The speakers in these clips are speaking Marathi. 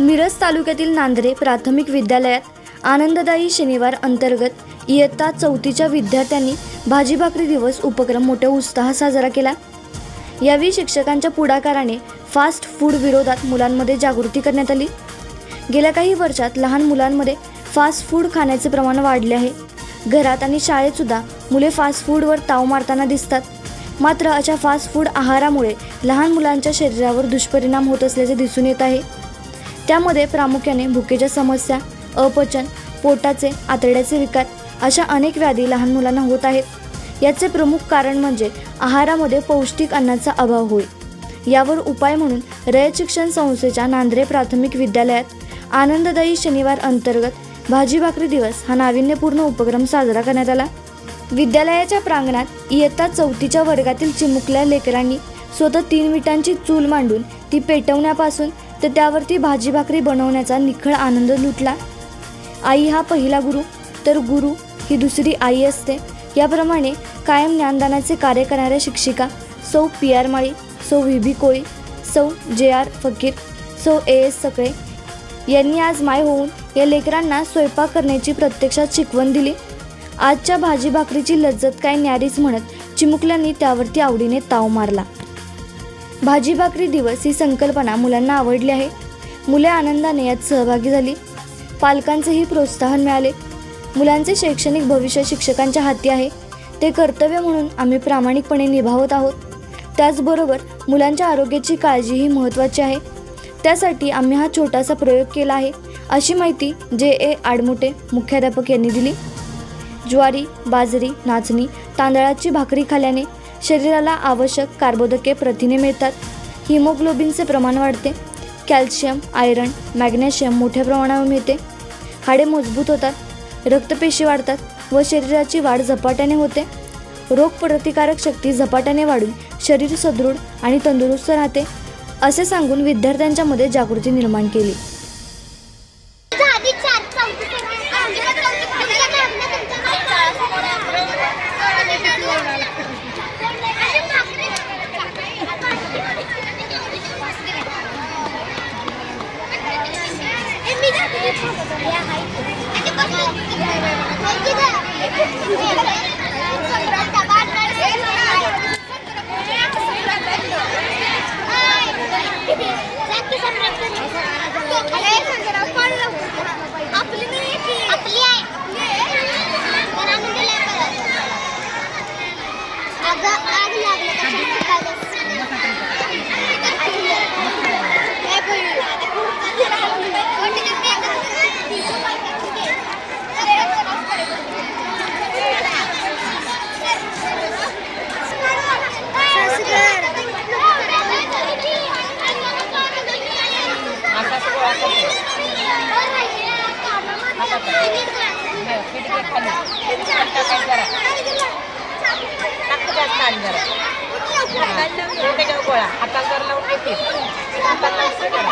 मिरज तालुक्यातील नांदरे प्राथमिक विद्यालयात आनंददायी शनिवार अंतर्गत इयत्ता चौथीच्या विद्यार्थ्यांनी भाजी भाकरी दिवस उपक्रम मोठ्या उत्साहात साजरा केला. यावेळी शिक्षकांच्या पुढाकाराने फास्ट फूड विरोधात मुलांमध्ये जागृती करण्यात आली. गेल्या काही वर्षात लहान मुलांमध्ये फास्ट फूड खाण्याचे प्रमाण वाढले आहे. घरात आणि शाळेतसुद्धा मुले फास्ट फूडवर ताव मारताना दिसतात. मात्र अशा फास्ट फूड आहारामुळे लहान मुलांच्या शरीरावर दुष्परिणाम होत असल्याचे दिसून येत आहे. त्यामध्ये प्रामुख्याने भुकेच्या समस्या अपचन पोटाचे आतड्याचे विकार अशा अनेक व्याधी लहान मुलांना होत आहेत. याचे प्रमुख कारण म्हणजे आहारामध्ये पौष्टिक अन्नाचा अभाव होय. यावर उपाय म्हणून रयत शिक्षण संस्थेच्या नांद्रे प्राथमिक विद्यालयात आनंददायी शनिवार अंतर्गत भाजी भाकरी दिवस हा नाविन्यपूर्ण उपक्रम साजरा करण्यात आला. विद्यालयाच्या प्रांगणात इयत्ता चौथीच्या वर्गातील चिमुकल्या लेकरांनी स्वतः तीन विटांची चूल मांडून ती पेटवण्यापासून तर त्यावरती भाजी भाकरी बनवण्याचा निखळ आनंद लुटला. आई हा पहिला गुरु तर गुरु ही दुसरी आई असते. याप्रमाणे कायम ज्ञानदानाचे कार्य करणाऱ्या शिक्षिका सौ पी आर माळी सौ व्ही बी कोळी सौ जे आर फकीर सौ ए एस सकळे यांनी आज माय होऊन या लेकरांना स्वयंपाक करण्याची प्रत्यक्षात शिकवण दिली. आजच्या भाजी भाकरीची लज्जत काय न्यारीच म्हणत चिमुकल्यांनी त्यावरती आवडीने ताव मारला. भाजी भाकरी दिवस ही संकल्पना मुलांना आवडली आहे. मुले आनंदाने यात सहभागी झाली. पालकांचेही प्रोत्साहन मिळाले. मुलांचे शैक्षणिक भविष्य शिक्षकांच्या हाती आहे. ते कर्तव्य म्हणून आम्ही प्रामाणिकपणे निभावत आहोत. त्याचबरोबर मुलांच्या आरोग्याची काळजीही महत्त्वाची आहे. त्यासाठी आम्ही हा छोटासा प्रयोग केला आहे अशी माहिती जे ए आडमुटे मुख्याध्यापक यांनी दिली. ज्वारी बाजरी नाचणी तांदळाची भाकरी खाल्याने शरीराला आवश्यक कार्बोदके प्रथिने मिळतात. हिमोग्लोबिनचे प्रमाण वाढते. कॅल्शियम आयरन मॅग्नेशियम मोठ्या प्रमाणावर मिळते. हाडे मजबूत होतात. रक्तपेशी वाढतात व शरीराची वाढ झपाट्याने होते. रोगप्रतिकारक शक्ती झपाट्याने वाढून शरीर सदृढ आणि तंदुरुस्त राहते असे सांगून विद्यार्थ्यांच्यामध्ये जागृती निर्माण केली. आधी चार चौथी आपली नाही आपली आहे पण आम्ही दिलंय परत. अगं आग लागलं कशाला असाच गोळा करतो नाही, पीठ घे खाली पीठ टाकायचं जरा टाकतो जास्त आणि जरा मग त्याच्यावर गोळा हाताला जर लावून घे पीठ पीठ हाताला लावून घे जरा.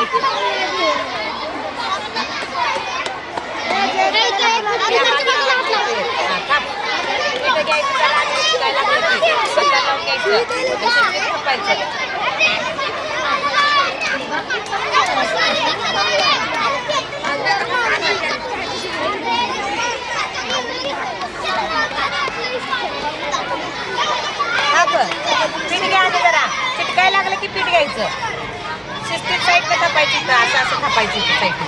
हा, थांब. पीठ घ्यायचं घ्यायचं शिस्तीत साईडनं थापायची तर असं असं थापायची ती साईडनं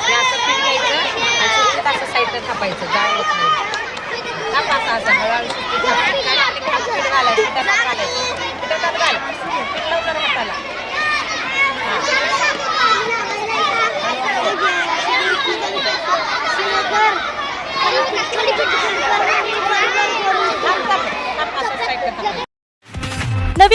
हे असं पीठ घ्यायचं आणि शिस्तीत असं साईडनं थापायचं जाड होत नाही. थाप असं असं हळूहळू शिस्तीत थाप. चिटकाय लागलं की असं पीठ घालायचं पिठात घालायचं पिठात घाल पीठ लाव जरा हाताला थाप थाप थाप असं साईडनं थापायचं नवीन